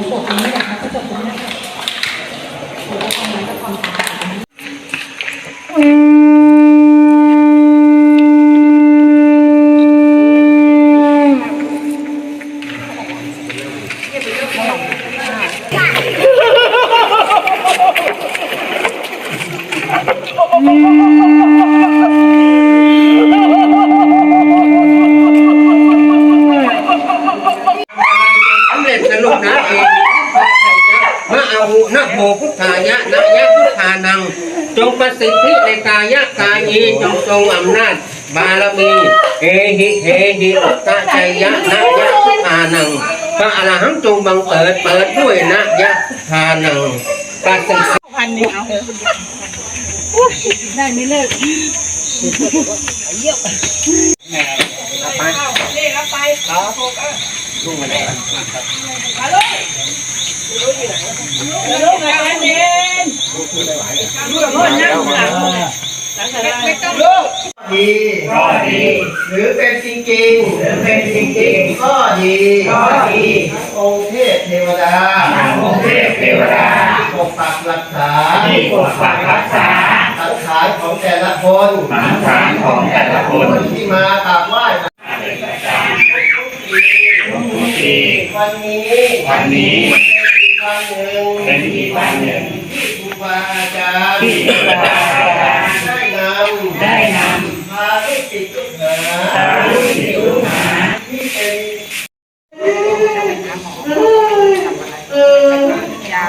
เราจบตรงนี้นะคะก็จบตรงนี้ห สิทธิในกายกายีจงทรงอำนาจ บารมีเอหิเฮหิอุตตะชัยยะนะยะพุทธานังพระอรหันต์จงบังเปิดเปิดด้วยนะยะทานังประสิทธิพันหนึ่งเอาได้ไม่เลิกลูกมาเลย ด่นลูกนั่งหลังไม่ต้องลูกดีก็ดี หรือเป็นจริงจริงหรือเป็นจริงจริงก็ดีก็ดีองค์เทพเทวดาองค์เทพเทวดาปกปักรักษาที่ปกปักรักษาสังขารของแต่ละคนสังขารของแต่ละคนที่มากราบไหว้วันนี้วันนี้ เป็นอีกวันหนึ่งเป็นอีกวันหนึ่งที่ครูบาอาจารย์ที่ครูบาอาจารย์ได้นำได้นำพาลูกศิษย์ลูกหาพาลูกศิษย์ลูกหาที่เป็นยา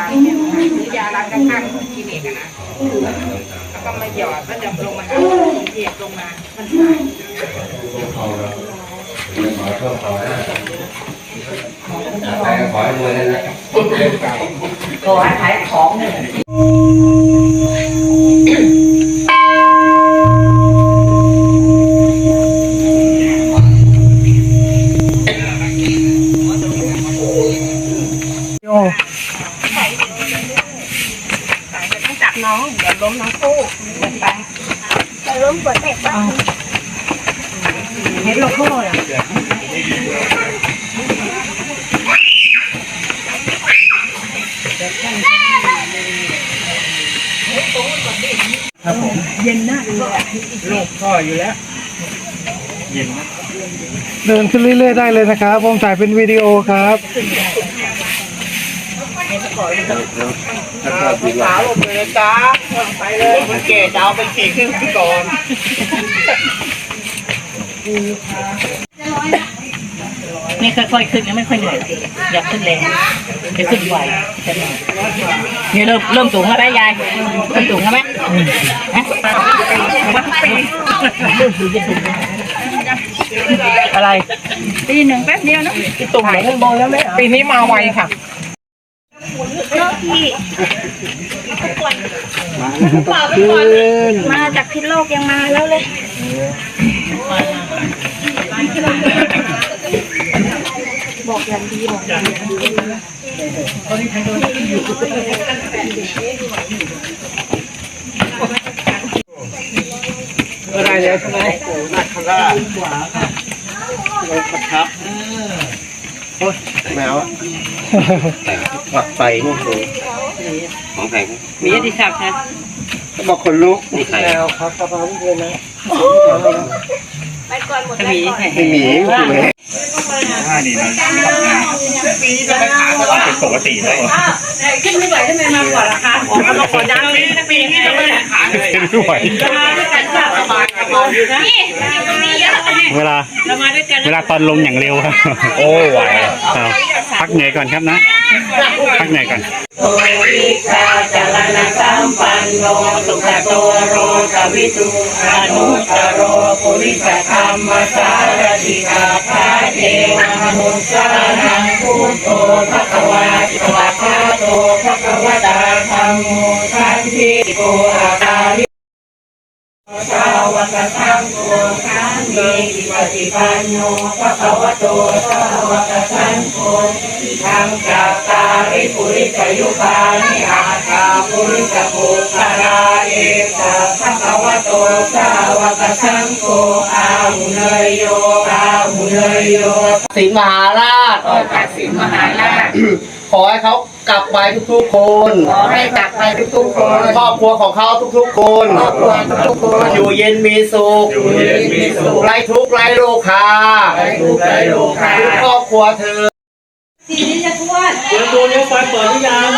ซื้อยาร้านข้างๆของคลินิกอะนะแล้วก็มาหยอดก็จะลงมาหาเหยียบลงมามันหาย ขอให้รวยนะขอขายของเนี่ยต้องจับน้อง เดี๋ยวล้มน้องคู่เดินไปจะล้มปวดเด็กบ้างเห็นโลโก้เหรอเย็นมากเลยอะเดินขึ้นเรื่อยๆได้เลยนะครับ ผมถ่ายเป็นวิดีโอครับสาวลงเลยนะจ๊ะไปเลยมันเก๋จะเอาไปขี่ขึ้นก่อน นี่ค่อยๆขึ้นยังไม่ค่อยเหนื่อยอย่าขึ้นแรงจะขึ้นไหวจะเหนื่อยนี่เริ่มเริ่มสูงแล้วไหมยายเริ่มสูงแล้วไหมฮะอะไรปีหนึ่งแป๊บเดียวนะตุ่มไหนข้างบนแล้วไหมปีนี้มาไวค่ะมาจากพิษโลกยังมาแล้วเลย บอกอย่างดีบอกอย่างดีอะไรแล้วใช่ไหมนักขราชครับโอ้ยแมวอะผักใส่โอ้โหของใครมีอดิศักดิ์นะก็บอกคนลุกนี่ใครแล้วครับกระเพราเพื่อนนะมีไม่มี คุณเมย์เป็นปกติแล้วเหรอขึ้นไม่ไหวทำไมมาก่อนล่ะคะออมาก่อนดังนี้ปีนี้จะไม่ได้ขายเลยไม่ไหว มาด้วยกันจ้ะสบายสบายนะเวลาเรามาด้วยกันเวลาตอนลงอย่างเร็วครับ โอ้ไหวครับพักเหนื่อยก่อนครับนะ พักเหนื่อยก่อนโอริสาจารณสัมปันโนสุขโตโรกวิทูอนุตโรปุริสธรรมสารติกาพระเทวมนุสสานังพุทโธภควาติวะคาโตภควตาธรรมโมทันทิโกอาคาริ สาวกสังโฆขันมีปฏิปันโนภะคะวะโตสาวกสังโฆทางจากตาริปุริสยุคานิอาตาปุริสปุตตราเอกาภะคะวะโตสาวกสังโฆอาหุเนยโยอาหุเนยโยสินมหาราชขอตัดสินมหาราชขอให้เขา กลับไปทุกๆคน ขอให้ตักไปทุกๆคนครอบครัวของเขาทุกๆคน ครอบครัวทุกๆคนอยู่เย็นมีสุขอยู่เย็นมีสุขไร้ทุกข์ไร้โรคาไร้ทุกข์ไร้โรคาทุกครอบครัวเธอสีนี้จะทวดเดี๋ยวตัวนี้ไฟเปิดหรือยัง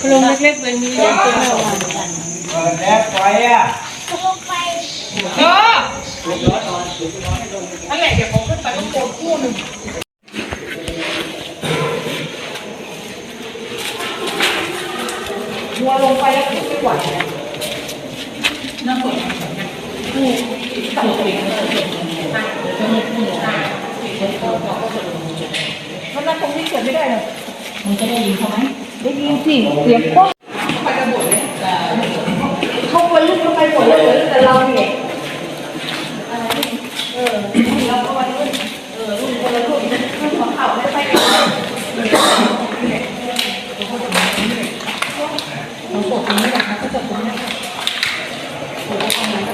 พลงเล็กๆเป็นมีเล็กเป็นเออแล้วไฟอะ นั่นแหละเดี๋ยวผมขึ้นไปต้องโกนคู่หนึ่งหัวลงไปแล้วขึ้นไม่ไหวน้ำฝนคู่ต่ำกว่ามันนั่งตรงนี้เกิดไม่ได้เลยมันจะได้ยินเขาไหมได้ยินสิเสียงป๊อกไปกันหมดเลยเขาไปลุกกันไปหมดเลยเหลือแต่เราเนี่ย นั้น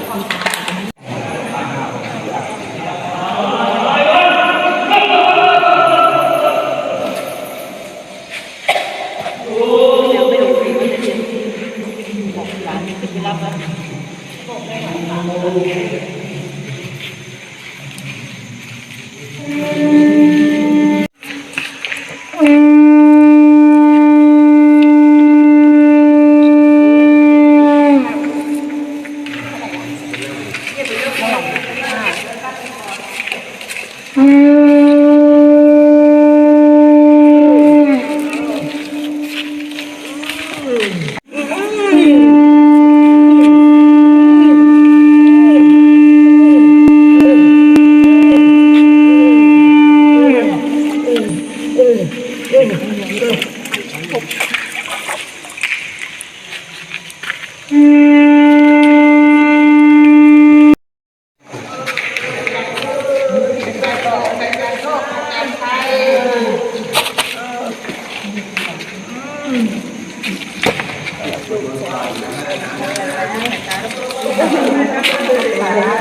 เลย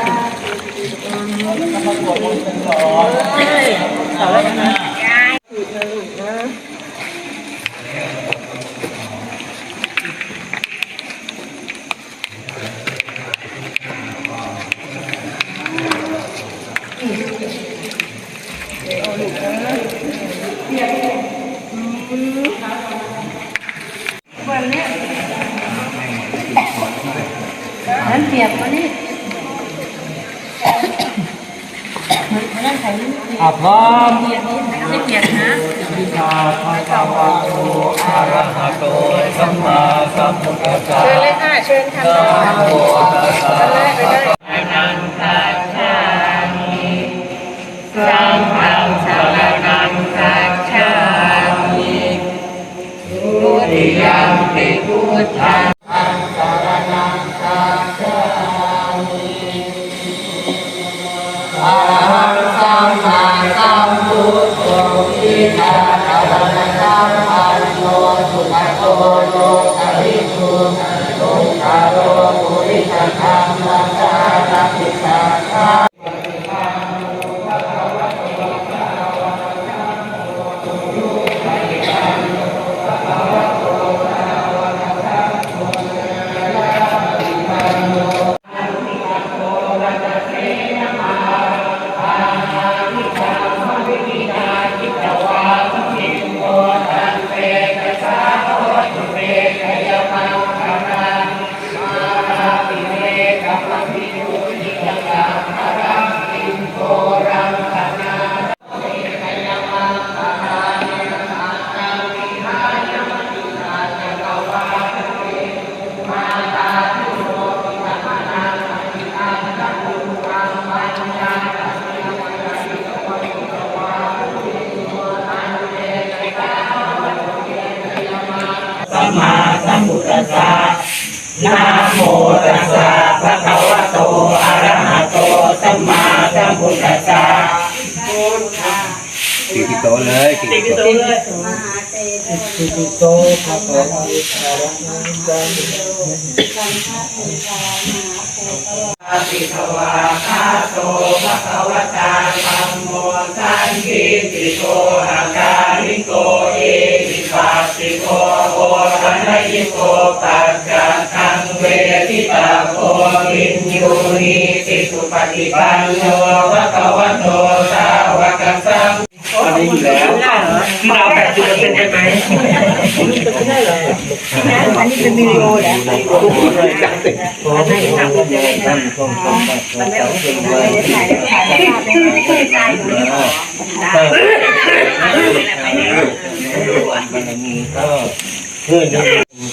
ต่อแล้วนะ พร้อมเปียกไม่เปียกนะพิธาภะคะวะโตอะระหะโตสัมมาสัมพุทธัสสะเชิญเลยค่ะเชิญค่ะนะโมตัสสะไปไปเลยอนันตาชามิสังฆังสารนังคาชามิทุติยมปิพุทธัง พุตตะสสะนะโมตัสสะภะคะวะโตอะระหะโตสัมมาสัมพุทธัสสะพุทธะติกิโตเลยติกิโตเลยมหาติกิโตภะะโตอะระหะโตัมมาสัมพุทธัสสะอาติทวะคาโตภะคะวะตาธรรมโมตันกิติโกอาการิโต วิปัสสิโกโอปันยิโกปัจจตังเวทิตาโกวินยูนิสิสุปฏิปันโนภะคะวะโนสาวกสัง อันนี้อยู่แล้วที่เราแปดสิบเปอร์เซ็นต์ใช่ไหมอันนี้เป็นวิดีโอเหรอท่านทรงสมบัติของเจ้าเป็นไว้ถ่ายถ่ายภาพเป็นถ่ายรูปบารมีก็เพื่อจะก็ มี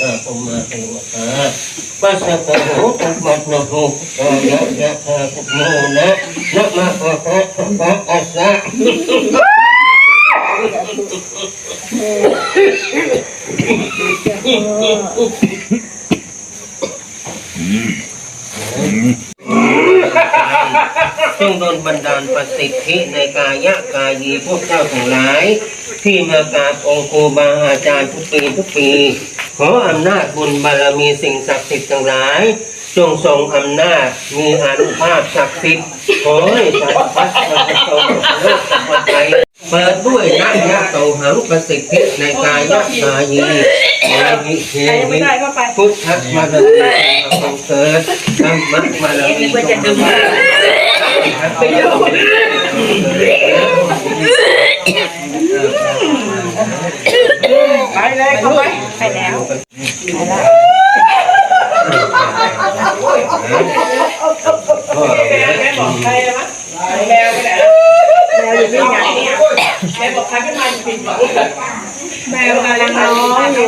ตาผมมา เทวตาปัสสะโหตุมัตนะโหกายะยะธาตุโมนะนะมะโอโหปะอัสสะจงโดนบันดาลประสิทธิในกายะกายีพวกเจ้าทั้งหลาย ที่มากราบองค์ครูบาอาจารย์ทุกปีทุกปี ขออำนาจบุญบารมีสิ่งศักดิ์สิทธิ์ทั้งหลาย จงทรงอำนาจมีอานุภาพศักดิ์สิทธิ์ขอให้สารพัดประสบโลกสัมปชัยเปิดด้วยนักยะโตหังประสิทธิในกายะกายีเอวิเทวิพุทธัสมาลมีบังเกิดธรรมะมาลมีจงมา ไปเลยเข้าไปไปแล้วแม่บอกใครนะมะแมวไปไหนแมวอยู่ที่ไหนแม่บอกใครไม่มาปิดก่อแมวกำลังร้องอยู่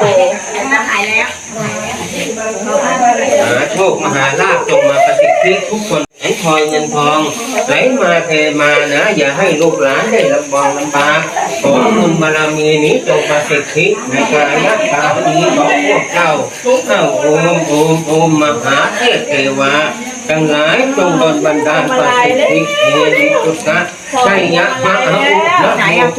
ถ่ายแล้ว มหาโชคมหาลาภจงมาประสิทธิทุกคน ไหลคอยเงินทอง ไหลมาเทมานะ อย่าให้ลูกหลานได้ลำบากลำบากขอบุญบารมีนี้จงประสิทธิในกายะกานี้ของพวกเจ้าเอ้าโอมโอมโอมมหาเทพเทวาทั้งหลายจงโดนบันดาลประสิทธิเฮริจุตะชัยะมหาอุนะ